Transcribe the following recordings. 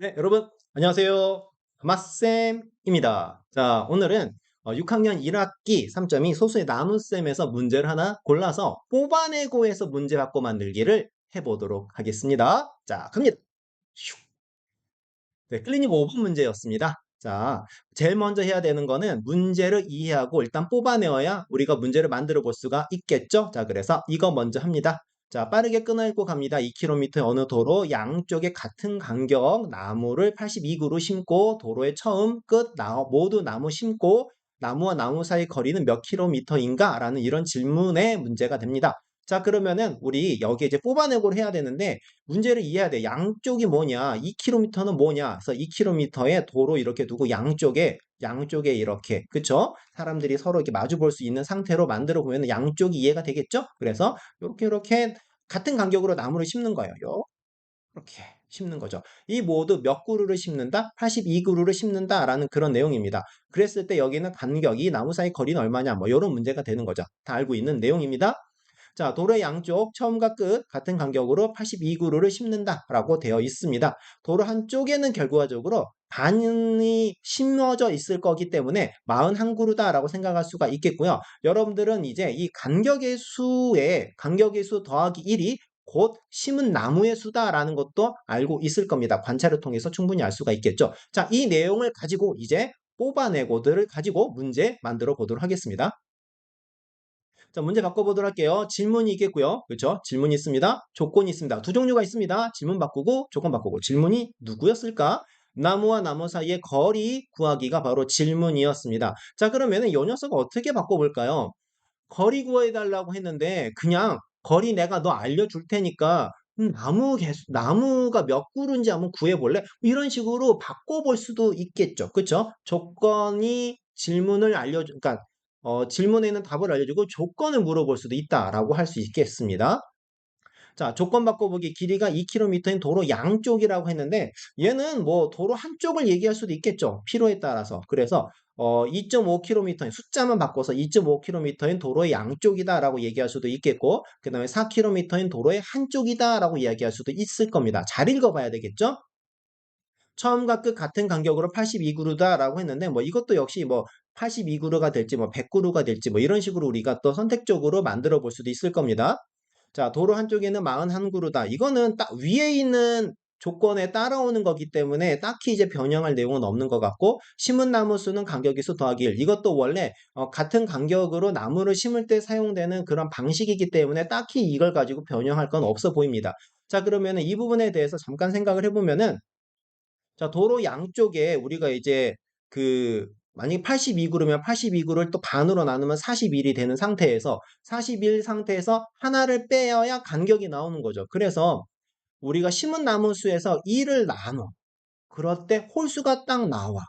네, 여러분, 안녕하세요. 마쌤입니다. 자, 오늘은 어, 6학년 1학기 3.2 소수의 나눗셈에서 문제를 하나 골라서 뽑아내고 해서 문제 받고 만들기를 해보도록 하겠습니다. 자, 갑니다. 슉. 네, 클리닉 5번 문제였습니다. 자, 제일 먼저 해야 되는 거는 문제를 이해하고 일단 뽑아내어야 우리가 문제를 만들어 볼 수가 있겠죠? 자, 그래서 이거 먼저 합니다. 자, 빠르게 끊어 읽고 갑니다. 2km 어느 도로 양쪽에 같은 간격 나무를 82그루 심고 도로의 처음 끝 나, 모두 나무 심고 나무와 나무 사이 거리는 몇 킬로미터인가? 라는 이런 질문의 문제가 됩니다. 자, 그러면은 우리 여기 이제 뽑아내고 해야 되는데 문제를 이해해야 돼. 양쪽이 뭐냐? 2km는 뭐냐? 그래서 2km의 도로 이렇게 두고 양쪽에 양쪽에 이렇게 그쵸? 사람들이 서로 이렇게 마주 볼 수 있는 상태로 만들어 보면 양쪽이 이해가 되겠죠? 그래서 이렇게 이렇게 같은 간격으로 나무를 심는 거예요. 요 이렇게 심는 거죠. 이 모두 몇 그루를 심는다? 82그루를 심는다라는 그런 내용입니다. 그랬을 때 여기는 간격이 나무 사이 거리는 얼마냐? 뭐 이런 문제가 되는 거죠. 다 알고 있는 내용입니다. 자, 도로의 양쪽 처음과 끝 같은 간격으로 82그루를 심는다라고 되어 있습니다. 도로 한쪽에는 결과적으로 반이 심어져 있을 거기 때문에 41그루다라고 생각할 수가 있겠고요. 여러분들은 이제 이 간격의 수에 간격의 수 더하기 1이 곧 심은 나무의 수다라는 것도 알고 있을 겁니다. 관찰을 통해서 충분히 알 수가 있겠죠. 자, 이 내용을 가지고 이제 뽑아내고들을 가지고 문제 만들어 보도록 하겠습니다. 자, 문제 바꿔보도록 할게요. 질문이 있겠고요. 그렇죠? 질문이 있습니다. 조건이 있습니다. 두 종류가 있습니다. 질문 바꾸고 조건 바꾸고. 질문이 누구였을까? 나무와 나무 사이의 거리 구하기가 바로 질문이었습니다. 자, 그러면은 이 녀석 어떻게 바꿔볼까요? 거리 구해달라고 했는데 그냥 거리 내가 너 알려줄 테니까 음, 나무 개수, 나무가 몇 그루인지 한번 구해볼래? 이런 식으로 바꿔볼 수도 있겠죠. 그쵸? 조건이 질문을 알려주, 그러니까 어, 질문에는 답을 알려주고 조건을 물어볼 수도 있다라고 할 수 있겠습니다. 자, 조건 바꿔보기 길이가 2km인 도로 양쪽이라고 했는데 얘는 뭐 도로 한쪽을 얘기할 수도 있겠죠. 필요에 따라서. 그래서 어, 2.5km인 숫자만 바꿔서 2.5km인 도로의 양쪽이다라고 얘기할 수도 있겠고 그 다음에 4km인 도로의 한쪽이다라고 이야기할 수도 있을 겁니다. 잘 읽어봐야 되겠죠? 처음과 끝 같은 간격으로 82그루다라고 했는데 뭐 이것도 역시 뭐 82그루가 될지 뭐 100그루가 될지 뭐 이런 식으로 우리가 또 선택적으로 만들어 볼 수도 있을 겁니다. 자, 도로 한쪽에는 41그루다. 이거는 딱 위에 있는 조건에 따라오는 거기 때문에 딱히 이제 변형할 내용은 없는 것 같고 심은 나무 수는 간격의 수 더하기 1 이것도 원래 어, 같은 간격으로 나무를 심을 때 사용되는 그런 방식이기 때문에 딱히 이걸 가지고 변형할 건 없어 보입니다. 자 그러면은 이 부분에 대해서 잠깐 생각을 해보면은 자 도로 양쪽에 우리가 이제 그 만약에 82그루면 82그루를 또 반으로 나누면 41이 되는 상태에서 41 상태에서 하나를 빼어야 간격이 나오는 거죠. 그래서 우리가 심은 나무 수에서 2를 나눠. 그럴 때 홀수가 딱 나와.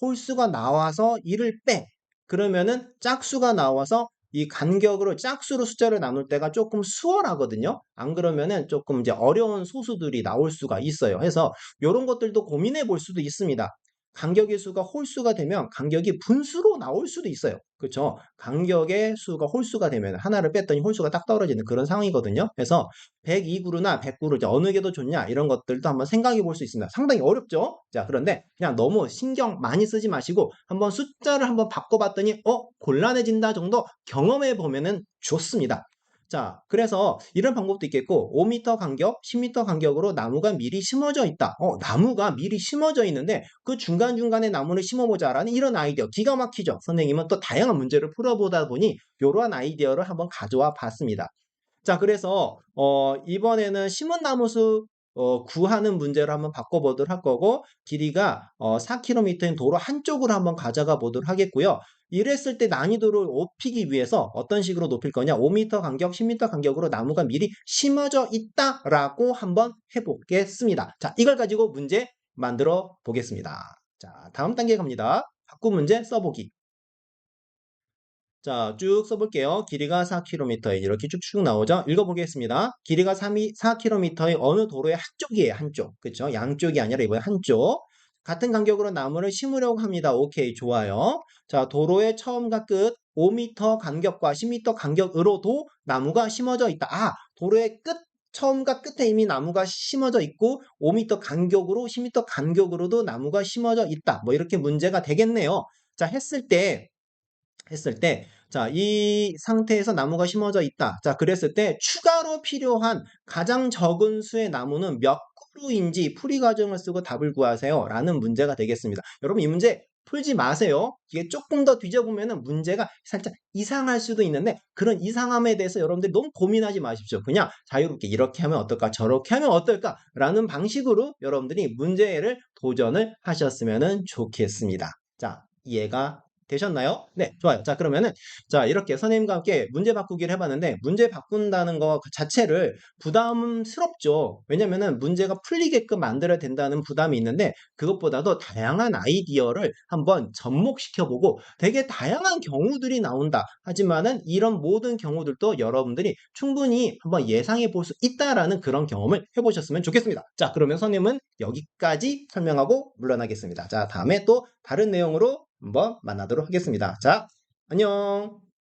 홀수가 나와서 2를 빼. 그러면은 짝수가 나와서 이 간격으로 짝수로 숫자를 나눌 때가 조금 수월하거든요. 안 그러면은 조금 이제 어려운 소수들이 나올 수가 있어요. 그래서 이런 것들도 고민해 볼 수도 있습니다. 간격의 수가 홀수가 되면 간격이 분수로 나올 수도 있어요. 그렇죠? 간격의 수가 홀수가 되면 하나를 뺐더니 홀수가 딱 떨어지는 그런 상황이거든요. 그래서 102그루나 100그루 어느 게 더 좋냐 이런 것들도 한번 생각해 볼 수 있습니다. 상당히 어렵죠? 자, 그런데 그냥 너무 신경 많이 쓰지 마시고 한번 숫자를 한번 바꿔봤더니 어? 곤란해진다 정도 경험해 보면은 좋습니다. 자, 그래서 이런 방법도 있겠고 5m 간격, 10m 간격으로 나무가 미리 심어져 있다. 어, 나무가 미리 심어져 있는데 그 중간중간에 나무를 심어보자라는 이런 아이디어 기가 막히죠. 선생님은 또 다양한 문제를 풀어보다 보니 이러한 아이디어를 한번 가져와 봤습니다. 자, 그래서 어, 이번에는 심은 나무 수 어, 구하는 문제를 한번 바꿔보도록 할 거고 길이가 어, 4km인 도로 한쪽으로 한번 가져가 보도록 하겠고요. 이랬을 때 난이도를 높이기 위해서 어떤 식으로 높일 거냐 5m 간격 10m 간격으로 나무가 미리 심어져 있다라고 한번 해보겠습니다. 자 이걸 가지고 문제 만들어 보겠습니다. 자 다음 단계 갑니다. 바꾸 문제 써보기 자, 쭉 써볼게요. 길이가 4km에 이렇게 쭉쭉 나오죠? 읽어보겠습니다. 길이가 3이 4km의 어느 도로의 한쪽이에요, 한쪽. 그쵸? 양쪽이 아니라 이번에 한쪽. 같은 간격으로 나무를 심으려고 합니다. 오케이, 좋아요. 자, 도로의 처음과 끝 5m 간격과 10m 간격으로도 나무가 심어져 있다. 아, 도로의 끝 처음과 끝에 이미 나무가 심어져 있고 5m 간격으로 10m 간격으로도 나무가 심어져 있다. 뭐 이렇게 문제가 되겠네요. 자, 했을 때 했을 때 자, 이 상태에서 나무가 심어져 있다. 자, 그랬을 때 추가로 필요한 가장 적은 수의 나무는 몇 그루인지 풀이 과정을 쓰고 답을 구하세요. 라는 문제가 되겠습니다. 여러분 이 문제 풀지 마세요. 이게 조금 더 뒤져보면 문제가 살짝 이상할 수도 있는데 그런 이상함에 대해서 여러분들이 너무 고민하지 마십시오. 그냥 자유롭게 이렇게 하면 어떨까 저렇게 하면 어떨까 라는 방식으로 여러분들이 문제를 도전을 하셨으면 좋겠습니다. 자 이해가 되셨나요? 네, 좋아요. 자, 그러면은, 자, 이렇게 선생님과 함께 문제 바꾸기를 해봤는데, 문제 바꾼다는 거 자체를 부담스럽죠. 왜냐면은 문제가 풀리게끔 만들어야 된다는 부담이 있는데, 그것보다도 다양한 아이디어를 한번 접목시켜보고, 되게 다양한 경우들이 나온다. 하지만은 이런 모든 경우들도 여러분들이 충분히 한번 예상해 볼 수 있다라는 그런 경험을 해보셨으면 좋겠습니다. 자, 그러면 선생님은 여기까지 설명하고 물러나겠습니다. 자, 다음에 또 다른 내용으로 한번 만나도록 하겠습니다. 자, 안녕!